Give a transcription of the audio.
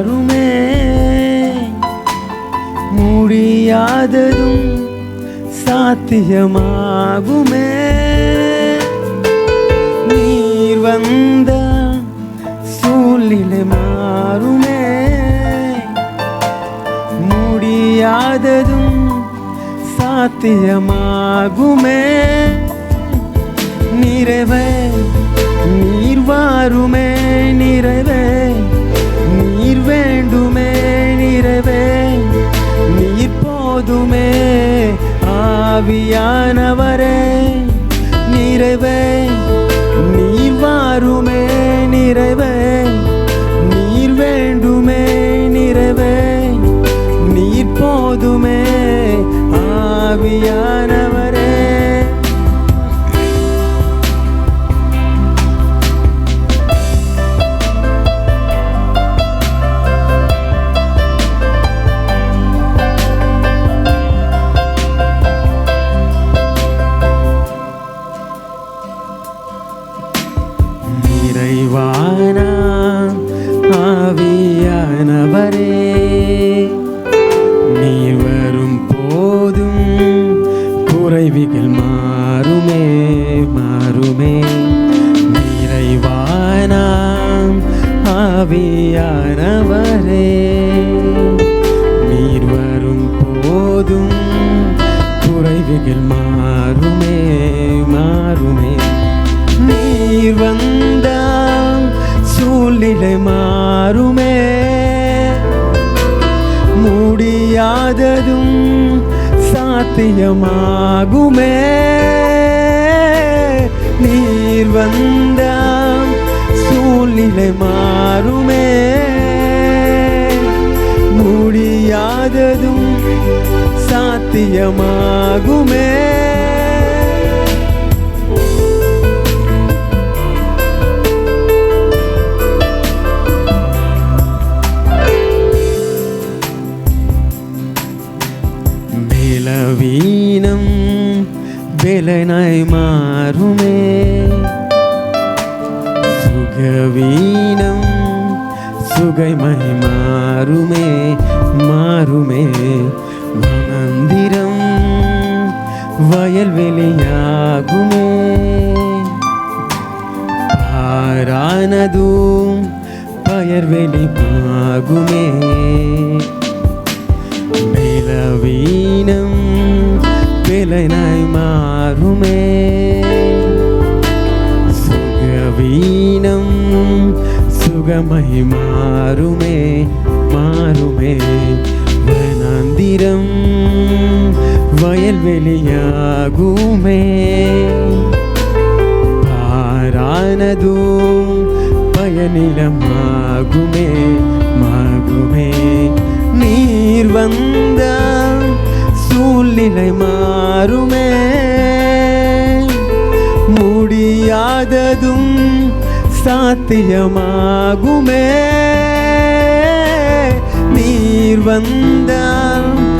யாருமே முடியாததும் சாத்தியமாகுமே. நீர் வந்த சூழ்நிலை மாறுமே. முடியாததும் சாத்தியமாகுமே. நீரவே நீர் வாருமே. ஆவியானவரே நிறைவே. நீர் வாருமே நிறைவே. நீர் வேண்டுமே நிறைவே. நீர் போதுமே ஆவியானவரே. குறைவிகள் மாறுமே மாறுமே. நிறைவானாம் ஆவியானவரே. நீர் வரும் போதும் குறைவுகள் மாறுமே மாறுமே. நீர் வந்தால் சூழ்நிலை மாறுமே. முடியாததும் சாத்தியமாகுமே. நீர் வந்த சூழ்நிலை மாறுமே. முடியாததும் சாத்தியமாகுமே. மேலவீனம் வெலனாய் மாறுமே சுகவீனம் சுகைமை மாறுமே மாறுமே மந்திரம் வயல்வெளியாகுமே பாரானதும் பயர்வெளியாகுமே மேலவீனம் விலனாய் மாறுமே. சுகவீனம் சுகமை மாறுமே. மாறுமே. வனாந்திரம். வயல்வெளியாகுமே பாரானதும் பயனிலமாகுமே. மாகுமே. நீர் வந்த சூழ்நிலை மாறுமே. முடியாததும் சாத்தியமாகுமே. நீர் வந்தால்